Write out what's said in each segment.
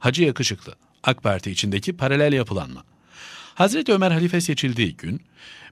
Hacı Yakışıklı, AK Parti içindeki paralel yapılanma. Hazreti Ömer halife seçildiği gün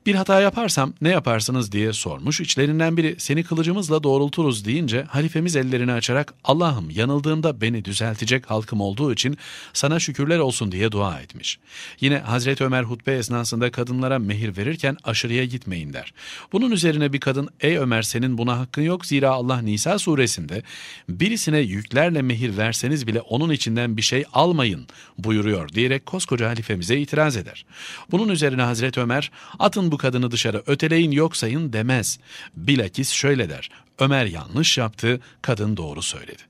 bir hata yaparsam ne yaparsınız diye sormuş. İçlerinden biri seni kılıcımızla doğrulturuz deyince halifemiz ellerini açarak Allah'ım yanıldığımda beni düzeltecek halkım olduğu için sana şükürler olsun diye dua etmiş. Yine Hazreti Ömer hutbe esnasında kadınlara mehir verirken aşırıya gitmeyin der. Bunun üzerine bir kadın ey Ömer senin buna hakkın yok zira Allah Nisa suresinde birisine yüklerle mehir verseniz bile onun içinden bir şey almayın buyuruyor diyerek koskoca halifemize itiraz eder. Bunun üzerine Hazreti Ömer atın bu kadını dışarı öteleyin yok sayın demez. Bilakis şöyle der. Ömer yanlış yaptı, kadın doğru söyledi.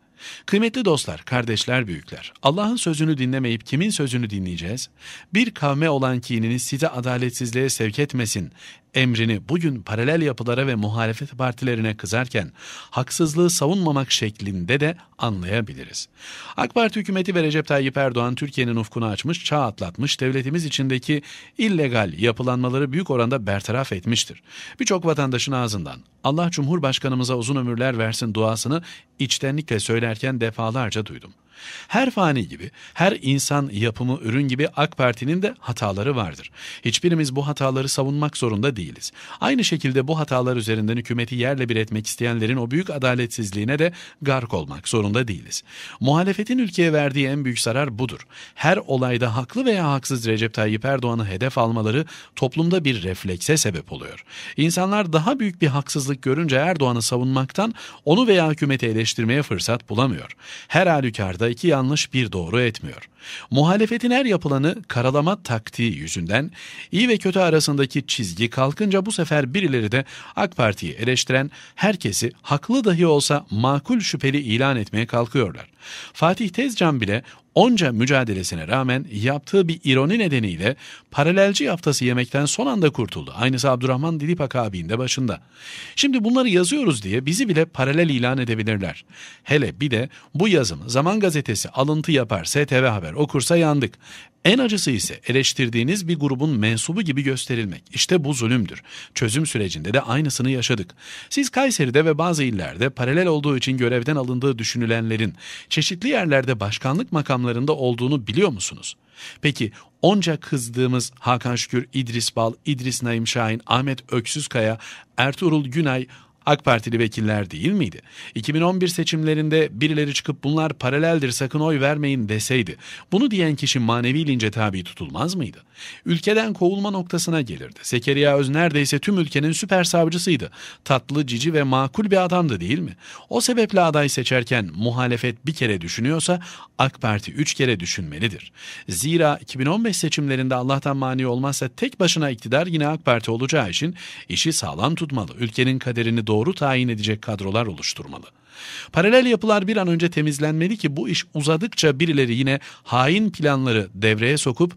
Kıymetli dostlar, kardeşler, büyükler, Allah'ın sözünü dinlemeyip kimin sözünü dinleyeceğiz? Bir kavme olan kinini size adaletsizliğe sevk etmesin emrini bugün paralel yapılara ve muhalefet partilerine kızarken haksızlığı savunmamak şeklinde de anlayabiliriz. AK Parti hükümeti ve Recep Tayyip Erdoğan Türkiye'nin ufkunu açmış, çağ atlatmış, devletimiz içindeki illegal yapılanmaları büyük oranda bertaraf etmiştir. Birçok vatandaşın ağzından Allah Cumhurbaşkanımıza uzun ömürler versin duasını içtenlikle söylerken defalarca duydum. Her fani gibi, her insan yapımı ürün gibi AK Parti'nin de hataları vardır. Hiçbirimiz bu hataları savunmak zorunda değiliz. Aynı şekilde bu hatalar üzerinden hükümeti yerle bir etmek isteyenlerin o büyük adaletsizliğine de gark olmak zorunda değiliz. Muhalefetin ülkeye verdiği en büyük zarar budur. Her olayda haklı veya haksız Recep Tayyip Erdoğan'ı hedef almaları toplumda bir reflekse sebep oluyor. İnsanlar daha büyük bir haksızlık görünce Erdoğan'ı savunmaktan onu veya hükümeti eleştirmeye fırsat bulamıyor. Her halükarda iki yanlış bir doğru etmiyor. Muhalefetin her yapılanı karalama taktiği yüzünden iyi ve kötü arasındaki çizgi kalkınca bu sefer birileri de AK Parti'yi eleştiren herkesi haklı dahi olsa makul şüpheli ilan etmeye kalkıyorlar. Fatih Tezcan bile onca mücadelesine rağmen yaptığı bir ironi nedeniyle paralelci yaftası yemekten son anda kurtuldu. Aynısı Abdurrahman Dilipak abinin de başında. Şimdi bunları yazıyoruz diye bizi bile paralel ilan edebilirler. Hele bir de bu yazım Zaman Gazetesi alıntı yapar, STV Haber okursa yandık. En acısı ise eleştirdiğiniz bir grubun mensubu gibi gösterilmek. İşte bu zulümdür. Çözüm sürecinde de aynısını yaşadık. Siz Kayseri'de ve bazı illerde paralel olduğu için görevden alındığı düşünülenlerin çeşitli yerlerde başkanlık makamlarında olduğunu biliyor musunuz? Peki onca kızdığımız Hakan Şükür, İdris Bal, İdris Naim Şahin, Ahmet Öksüzkaya, Ertuğrul Günay, AK Partili vekiller değil miydi? 2011 seçimlerinde birileri çıkıp bunlar paraleldir sakın oy vermeyin deseydi bunu diyen kişi manevi lince tabi tutulmaz mıydı? Ülkeden kovulma noktasına gelirdi. Zekeriya Öz neredeyse tüm ülkenin süper savcısıydı. Tatlı, cici ve makul bir adamdı değil mi? O sebeple aday seçerken muhalefet bir kere düşünüyorsa AK Parti üç kere düşünmelidir. Zira 2015 seçimlerinde Allah'tan mani olmazsa tek başına iktidar yine AK Parti olacağı için işi sağlam tutmalı. Ülkenin kaderini doğru doğru tayin edecek kadrolar oluşturmalı. Paralel yapılar bir an önce temizlenmeli ki bu iş uzadıkça birileri yine hain planları devreye sokup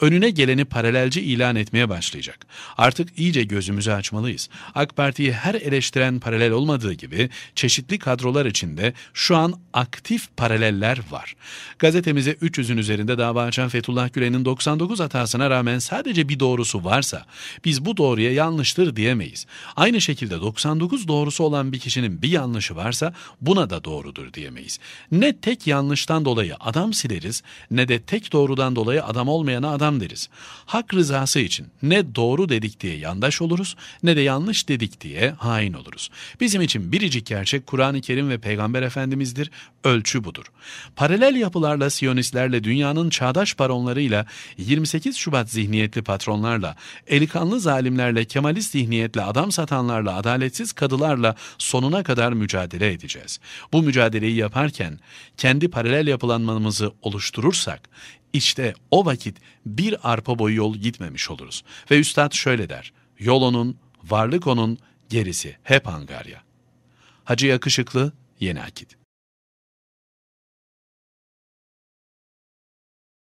önüne geleni paralelci ilan etmeye başlayacak. Artık iyice gözümüzü açmalıyız. AK Parti'yi her eleştiren paralel olmadığı gibi çeşitli kadrolar içinde şu an aktif paraleller var. Gazetemize 300'ün üzerinde dava açan Fethullah Gülen'in 99 hatasına rağmen sadece bir doğrusu varsa biz bu doğruya yanlıştır diyemeyiz. Aynı şekilde 99 doğrusu olan bir kişinin bir yanlışı varsa buna da doğrudur diyemeyiz. Ne tek yanlıştan dolayı adam sileriz ne de tek doğrudan dolayı adam olmayana adam deriz. Hak rızası için ne doğru dedik diye yandaş oluruz ne de yanlış dedik diye hain oluruz. Bizim için biricik gerçek Kur'an-ı Kerim ve Peygamber Efendimiz'dir. Ölçü budur. Paralel yapılarla, Siyonistlerle, dünyanın çağdaş baronlarıyla, 28 Şubat zihniyetli patronlarla, elikanlı zalimlerle, Kemalist zihniyetle, adam satanlarla, adaletsiz kadılarla sonuna kadar mücadele edeceğiz. Bu mücadeleyi yaparken kendi paralel yapılanmamızı oluşturursak işte o vakit bir arpa boyu yol gitmemiş oluruz. Ve üstad şöyle der, yol onun, varlık onun, gerisi hep angarya. Hacı Yakışıklı, Yeni Akit